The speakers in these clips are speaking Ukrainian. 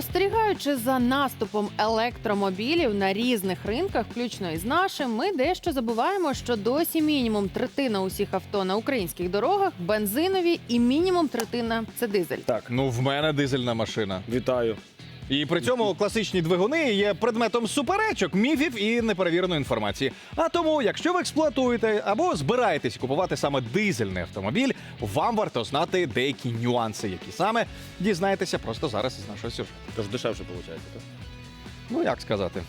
Спостерігаючи за наступом електромобілів на різних ринках, включно із нашим, ми дещо забуваємо, що досі мінімум третина усіх авто на українських дорогах бензинові, і мінімум третина це дизель. Так, ну в мене дизельна машина. Вітаю. І при цьому класичні двигуни є предметом суперечок, міфів і неперевіреної інформації. А тому, якщо ви експлуатуєте або збираєтесь купувати саме дизельний автомобіль, вам варто знати деякі нюанси, які саме дізнаєтеся просто зараз із нашого сюжету. Тож дешевше виходить, так? Ну як сказати.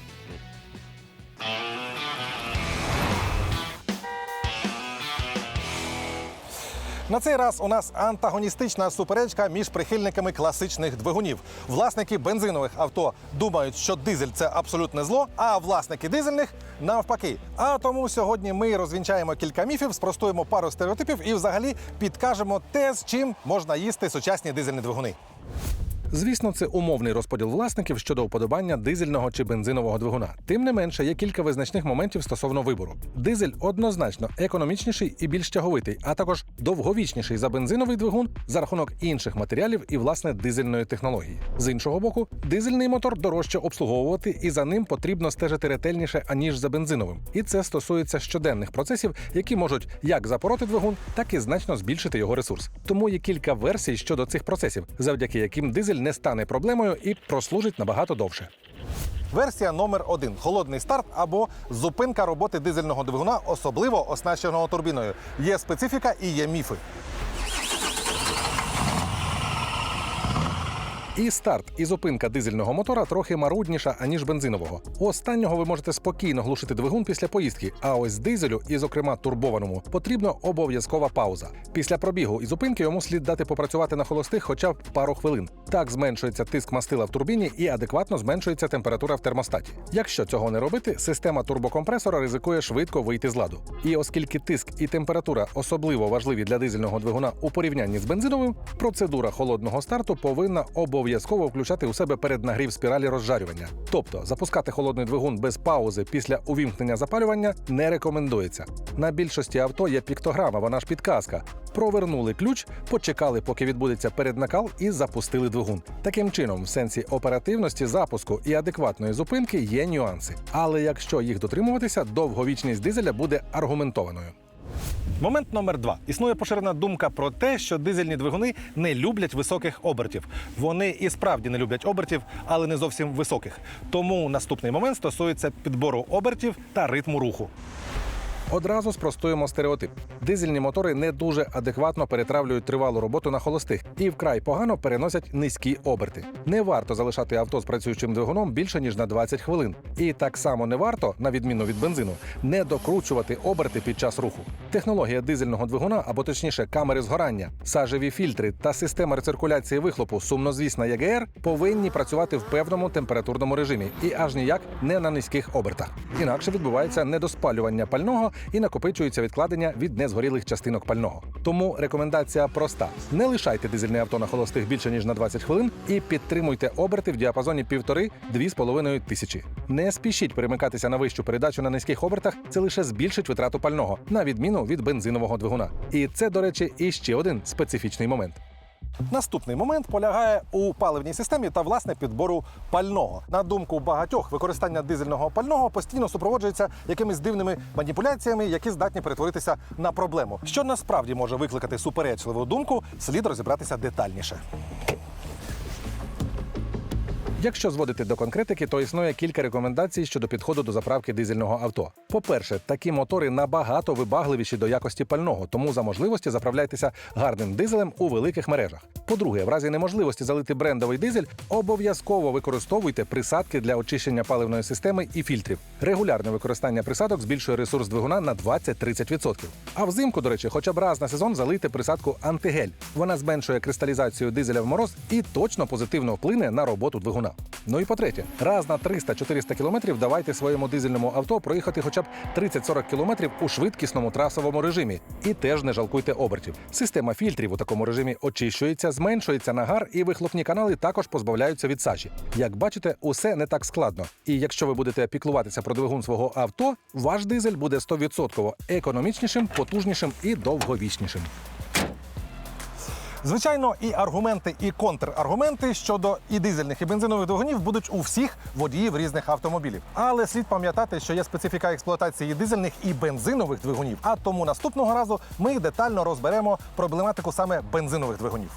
На цей раз у нас антагоністична суперечка між прихильниками класичних двигунів. Власники бензинових авто думають, що дизель це абсолютне зло, а власники дизельних навпаки. А тому сьогодні ми розвінчаємо кілька міфів, спростуємо пару стереотипів і взагалі підкажемо те, з чим можна їсти сучасні дизельні двигуни. Звісно, це умовний розподіл власників щодо уподобання дизельного чи бензинового двигуна. Тим не менше, є кілька визначних моментів стосовно вибору. Дизель однозначно економічніший і більш тяговитий, а також довговічніший за бензиновий двигун за рахунок інших матеріалів і власне дизельної технології. З іншого боку, дизельний мотор дорожче обслуговувати, і за ним потрібно стежити ретельніше аніж за бензиновим. І це стосується щоденних процесів, які можуть як запороти двигун, так і значно збільшити його ресурс. Тому є кілька версій щодо цих процесів, завдяки яким дизель не стане проблемою і прослужить набагато довше. Версія номер один холодний старт або зупинка роботи дизельного двигуна, особливо оснащеного турбіною. Є специфіка і є міфи. І старт, і зупинка дизельного мотора трохи марудніша, аніж бензинового. У останнього ви можете спокійно глушити двигун після поїздки, а ось дизелю, і, зокрема, турбованому, потрібна обов'язкова пауза. Після пробігу і зупинки йому слід дати попрацювати на холостих хоча б пару хвилин. Так зменшується тиск мастила в турбіні і адекватно зменшується температура в термостаті. Якщо цього не робити, система турбокомпресора ризикує швидко вийти з ладу. І оскільки тиск і температура особливо важливі для дизельного двигуна у порівнянні з бензиновим, процедура холодного старту повинна обов'язково включати у себе переднагрів спіралі розжарювання. Тобто запускати холодний двигун без паузи після увімкнення запалювання не рекомендується. На більшості авто є піктограма, вона ж підказка. Провернули ключ, почекали, поки відбудеться переднакал, і запустили двигун. Таким чином, в сенсі оперативності запуску і адекватної зупинки є нюанси. Але якщо їх дотримуватися, довговічність дизеля буде аргументованою. Момент номер два. Існує поширена думка про те, що дизельні двигуни не люблять високих обертів. Вони і справді не люблять обертів, але не зовсім високих. Тому наступний момент стосується підбору обертів та ритму руху. Одразу спростуємо стереотип. Дизельні мотори не дуже адекватно перетравлюють тривалу роботу на холостих і вкрай погано переносять низькі оберти. Не варто залишати авто з працюючим двигуном більше ніж на 20 хвилин. І так само не варто, на відміну від бензину, не докручувати оберти під час руху. Технологія дизельного двигуна, або точніше камери згорання, сажеві фільтри та система рециркуляції вихлопу, сумнозвісна ЄГР, повинні працювати в певному температурному режимі і аж ніяк не на низьких обертах. Інакше відбувається недоспалювання пального і накопичується відкладення від незгорілих частинок пального. Тому рекомендація проста: не лишайте дизельне авто на холостих більше ніж на 20 хвилин і підтримуйте оберти в діапазоні 1,5-2,5 тисячі. Не спішіть перемикатися на вищу передачу на низьких обертах, це лише збільшить витрату пального, на відміну від бензинового двигуна. І це, до речі, іще один специфічний момент. Наступний момент полягає у паливній системі та власне підбору пального. На думку багатьох, використання дизельного пального постійно супроводжується якимись дивними маніпуляціями, які здатні перетворитися на проблему. Що насправді може викликати суперечливу думку, слід розібратися детальніше. Якщо зводити до конкретики, то існує кілька рекомендацій щодо підходу до заправки дизельного авто. По-перше, такі мотори набагато вибагливіші до якості пального, тому за можливості заправляйтеся гарним дизелем у великих мережах. По-друге, в разі неможливості залити брендовий дизель, обов'язково використовуйте присадки для очищення паливної системи і фільтрів. Регулярне використання присадок збільшує ресурс двигуна на 20-30%. А взимку, до речі, хоча б раз на сезон залийте присадку антигель. Вона зменшує кристалізацію дизеля в мороз і точно позитивно вплине на роботу двигуна. Ну і по-третє, раз на 300-400 кілометрів давайте своєму дизельному авто проїхати хоча б 30-40 кілометрів у швидкісному трасовому режимі. І теж не жалкуйте обертів. Система фільтрів у такому режимі очищується, зменшується нагар, і вихлопні канали також позбавляються від сажі. Як бачите, усе не так складно. І якщо ви будете піклуватися про двигун свого авто, ваш дизель буде 100% економічнішим, потужнішим і довговічнішим. Звичайно, і аргументи, і контраргументи щодо і дизельних, і бензинових двигунів будуть у всіх водіїв різних автомобілів. Але слід пам'ятати, що є специфіка експлуатації дизельних і бензинових двигунів. А тому наступного разу ми детально розберемо проблематику саме бензинових двигунів.